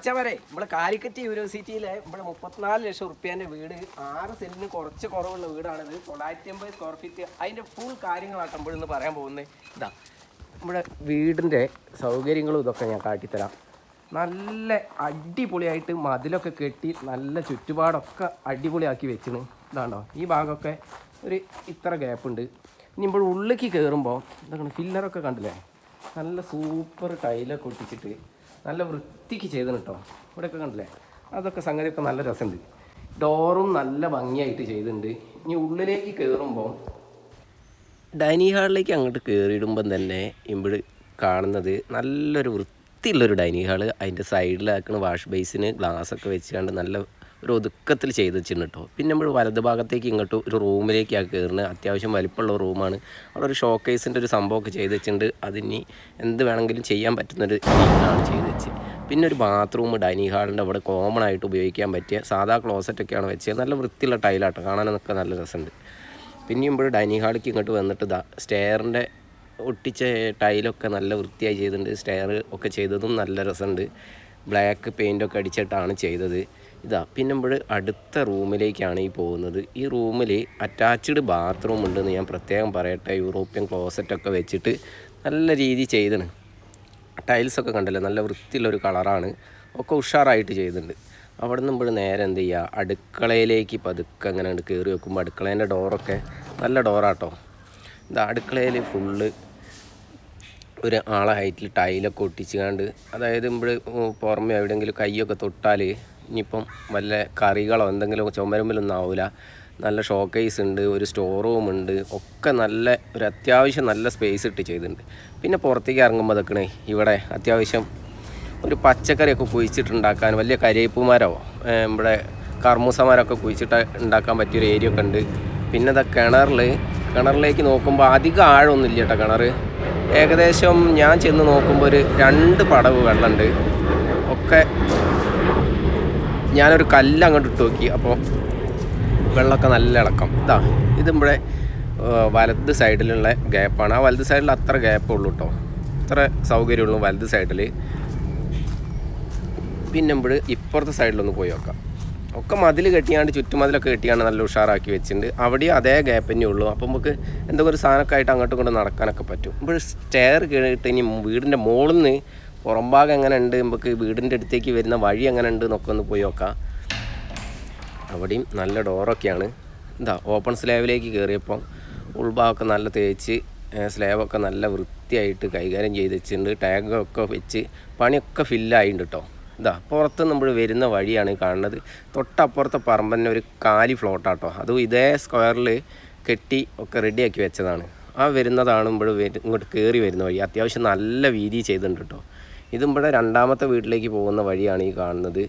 മച്ചാമാരെ നമ്മളെ കാലിക്കറ്റ് യൂണിവേഴ്സിറ്റിയിലെ നമ്മുടെ മുപ്പത്തിനാല് ലക്ഷം റുപ്യേന്റെ വീട് ആറ് സെന്റിന് കുറച്ച് കുറവുള്ള വീടാണിത് തൊള്ളായിരത്തി അമ്പത് സ്ക്വയർ ഫീറ്റ് അതിന്റെ ഫുൾ കാര്യങ്ങളാട്ടുമ്പോഴെന്ന് പറയാൻ പോകുന്നത്. ഇതാ നമ്മുടെ വീടിന്റെ സൗകര്യങ്ങളും ഇതൊക്കെ ഞാൻ കാട്ടിത്തരാം. നല്ല അടിപൊളിയായിട്ട് മതിലൊക്കെ കെട്ടി നല്ല ചുറ്റുപാടൊക്കെ അടിപൊളിയാക്കി വെച്ചിന് ഇതാണ്ടോ ഈ ഭാഗമൊക്കെ ഒരു ഇത്ര ഗ്യാപ്പുണ്ട് ഇനി ഇപ്പോൾ ഉള്ളിലേക്ക് കയറുമ്പോൾ എന്താണ് ഫില്ലറൊക്കെ കണ്ടില്ലേ? നല്ല സൂപ്പർ ടൈലൊക്കെ ഒട്ടിച്ചിട്ട് നല്ല വൃത്തിക്ക് ചെയ്തിന് കേട്ടോ. ഇവിടെയൊക്കെ കണ്ടില്ലേ? അതൊക്കെ സംഗതിയൊക്കെ നല്ല രസമുണ്ട്. ഡോറും നല്ല ഭംഗിയായിട്ട് ചെയ്തിട്ടുണ്ട്. ഇനി ഉള്ളിലേക്ക് കയറുമ്പോൾ ഡൈനിങ് ഹാളിലേക്ക് അങ്ങോട്ട് കയറിയിടുമ്പം തന്നെ ഇവിടെ കാണുന്നത് നല്ലൊരു വൃത്തിയുള്ളൊരു ഡൈനിങ് ഹാൾ. അതിന്റെ സൈഡിലാക്കണ വാഷ് ബേസിന് ഗ്ലാസ്സൊക്കെ വെച്ചുകൊണ്ട് നല്ല ഒരു ഒതുക്കത്തിൽ ചെയ്ത് വെച്ചിട്ടുണ്ട് കേട്ടോ. പിന്നെ നമ്മൾ വലത് ഭാഗത്തേക്ക് ഇങ്ങോട്ട് ഒരു റൂമിലേക്കാണ് കയറുന്നത്. അത്യാവശ്യം വലിപ്പമുള്ള റൂമാണ്. അവിടെ ഒരു ഷോക്കേസിന്റെ ഒരു സംഭവമൊക്കെ ചെയ്ത് വെച്ചിട്ടുണ്ട്. അതിനി എന്ത് വേണമെങ്കിലും ചെയ്യാൻ പറ്റുന്നൊരു രീതിയിലാണ് ചെയ്ത് വെച്ച് പിന്നെ ഒരു ബാത്റൂം ഡൈനിങ് ഹാളിന്റെ അവിടെ കോമൺ ആയിട്ട് ഉപയോഗിക്കാൻ പറ്റിയ സാധാ ക്ലോസറ്റൊക്കെയാണ് വെച്ചത്. നല്ല വൃത്തിയുള്ള ടൈലാട്ടോ കാണാനൊക്കെ നല്ല രസമുണ്ട്. പിന്നെയും ഇപ്പോൾ ഡൈനിങ് ഹാളിലേക്ക് ഇങ്ങോട്ട് വന്നിട്ട് ഇതാ സ്റ്റെയറിന്റെ ഒട്ടിച്ച ടൈലൊക്കെ നല്ല വൃത്തിയായി ചെയ്തിട്ടുണ്ട്. സ്റ്റെയർ ഒക്കെ ചെയ്തതും നല്ല രസമുണ്ട്. ബ്ലാക്ക് പെയിന്റൊക്കെ അടിച്ചിട്ടാണ് ചെയ്തത്. ഇതാ പിന്നെ നമ്മൾ അടുത്ത റൂമിലേക്കാണ് ഈ പോകുന്നത്. ഈ റൂമിൽ അറ്റാച്ച്ഡ് ബാത്റൂം ഉണ്ടെന്ന് ഞാൻ പ്രത്യേകം പറയട്ടെ. യൂറോപ്യൻ ക്ലോസറ്റൊക്കെ വെച്ചിട്ട് നല്ല രീതി ചെയ്തിന് ടൈൽസൊക്കെ കണ്ടല്ലോ നല്ല വൃത്തിയുള്ളൊരു കളറാണ് ഒക്കെ ഉഷാറായിട്ട് ചെയ്തിട്ടുണ്ട്. അവിടെ നിന്ന് നേരെ എന്ത് ചെയ്യുക അടുക്കളയിലേക്ക് പതുക്കെ അങ്ങനെ കയറി വെക്കുമ്പോൾ അടുക്കളേന്റെ ഡോറൊക്കെ നല്ല ഡോറാട്ടോ ഇത് അടുക്കളയിൽ ഫുള്ള് ഒരു ആളെ ഹൈറ്റിൽ ടൈലൊക്കെ ഒട്ടിച്ചുകൊണ്ട് അതായത് ഇവിടെ പുറമെ എവിടെയെങ്കിലും കൈയൊക്കെ തൊട്ടാൽ ഇനിയിപ്പം വല്ല കറികളോ എന്തെങ്കിലും ചുമരുമ്പിലൊന്നും ആവില്ല നല്ല ഷോക്കേസ് ഉണ്ട് ഒരു സ്റ്റോർ റൂം ഉണ്ട് ഒക്കെ നല്ല ഒരു അത്യാവശ്യം നല്ല സ്പേസ് ഇട്ട് ചെയ്തിട്ടുണ്ട്. പിന്നെ പുറത്തേക്ക് ഇറങ്ങുമ്പോൾ അതൊക്കെ ഇവിടെ അത്യാവശ്യം ഒരു പച്ചക്കറിയൊക്കെ കുഴിച്ചിട്ടുണ്ടാക്കാൻ വലിയ കരിയേപ്പുമാരോ ഇവിടെ കർമ്മൂസമാരൊക്കെ കുഴിച്ചിട്ട് ഉണ്ടാക്കാൻ പറ്റിയൊരു ഏരിയ ഒക്കെ ഉണ്ട്. പിന്നെ ഇതാ കിണറിൽ കിണറിലേക്ക് നോക്കുമ്പോൾ അധികം ആഴമൊന്നുമില്ല കേട്ടോ കിണർ ഏകദേശം ഞാൻ ചെന്ന് നോക്കുമ്പോൾ ഒരു രണ്ട് പടവ് വെള്ളമുണ്ട്. ഒക്കെ ഞാനൊരു കല്ല് അങ്ങോട്ട് ഇട്ട് നോക്കി. അപ്പോൾ വെള്ളമൊക്കെ നല്ല ഇളക്കം. ഇതാ ഇത് ഇവിടെ വലത് സൈഡിലുള്ള ഗ്യാപ്പാണ്. ആ വലത് സൈഡിൽ അത്ര ഗ്യാപ്പേ ഉള്ളൂ കേട്ടോ അത്ര സൗകര്യമുള്ളൂ വലത് സൈഡിൽ പിന്നെ ഇവിടെ ഇപ്പുറത്തെ സൈഡിലൊന്ന് പോയി നോക്കാം. ഒക്കെ മതിൽ കെട്ടിയാണ്ട് ചുറ്റുമതിലൊക്കെ കെട്ടിയാണ് നല്ല ഉഷാറാക്കി വെച്ചിട്ടുണ്ട്. അവിടെയും അതേ ഗ്യാപ്പ് തന്നെ ഉള്ളൂ. അപ്പോൾ നമുക്ക് എന്തൊക്കെ ഒരു സാധനമൊക്കെ ആയിട്ട് അങ്ങോട്ടും ഇങ്ങോട്ടും നടക്കാനൊക്കെ പറ്റും. ഇപ്പോൾ സ്റ്റെയർ കയറിയിട്ട് ഇനി വീടിന്റെ മുകളിൽ നിന്ന് പുറംഭാഗം എങ്ങനെ ഉണ്ട് നമുക്ക് വീടിന്റെ അടുത്തേക്ക് വരുന്ന വഴി എങ്ങനെ ഉണ്ട് എന്നൊക്കെ ഒന്ന് പോയി നോക്കാം. അവിടെയും നല്ല ഡോറൊക്കെയാണ്. എന്താ ഓപ്പൺ സ്ലാബിലേക്ക് കയറിയപ്പോൾ ഉൾഭാഗമൊക്കെ നല്ല തേച്ച് സ്ലാബൊക്കെ നല്ല വൃത്തിയായിട്ട് കൈകാര്യം ചെയ്ത് വെച്ചിട്ടുണ്ട്. ടാഗൊക്കെ വെച്ച് പണിയൊക്കെ ഫില്ലായിട്ടുണ്ട് കേട്ടോ ഇതാ പുറത്ത് നമ്മൾ വരുന്ന വഴിയാണ് കാണുന്നത്. തൊട്ടപ്പുറത്തെ പറമ്പന്നെ ഒരു കാലി ഫ്ലോട്ടാട്ടോ അതും ഇതേ സ്ക്വയറിൽ കെട്ടി ഒക്കെ റെഡിയാക്കി വെച്ചതാണ്. ആ വരുന്നതാണ് ഇവിടെ ഇങ്ങോട്ട് കയറി വരുന്ന വഴി. അത്യാവശ്യം നല്ല വീതി ചെയ്തിട്ടുണ്ട് കേട്ടോ ഇതും ഇവിടെ രണ്ടാമത്തെ വീട്ടിലേക്ക് പോകുന്ന വഴിയാണ് ഈ കാണുന്നത്.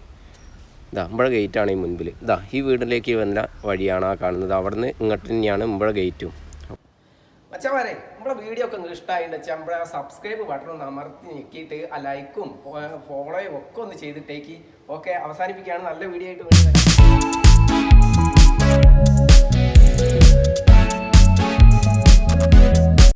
ഇതാ ഇമ്പഴ ഗേറ്റാണ് ഈ മുൻപിൽ. ഇതാ ഈ വീട്ടിലേക്ക് വന്ന വഴിയാണ് ആ കാണുന്നത്. അവിടെ നിന്ന് ഇങ്ങോട്ട് തന്നെയാണ് ഇമ്പഴ ഗേറ്റും അച്ഛന്മാരെ നമ്മുടെ വീഡിയോ ഒക്കെ നിങ്ങൾക്ക് ഇഷ്ടമായിട്ട് വെച്ചാൽ നമ്മുടെ സബ്സ്ക്രൈബ് ബട്ടൺ ഒന്ന് അമർത്തി ഞെക്കിയിട്ട് ആ ലൈക്കും ഫോളോയും ഒക്കെ ഒന്ന് ചെയ്തിട്ടേക്ക്. ഓക്കെ അവസാനിപ്പിക്കുകയാണ്. നല്ല വീഡിയോ ആയിട്ട് വീണ്ടും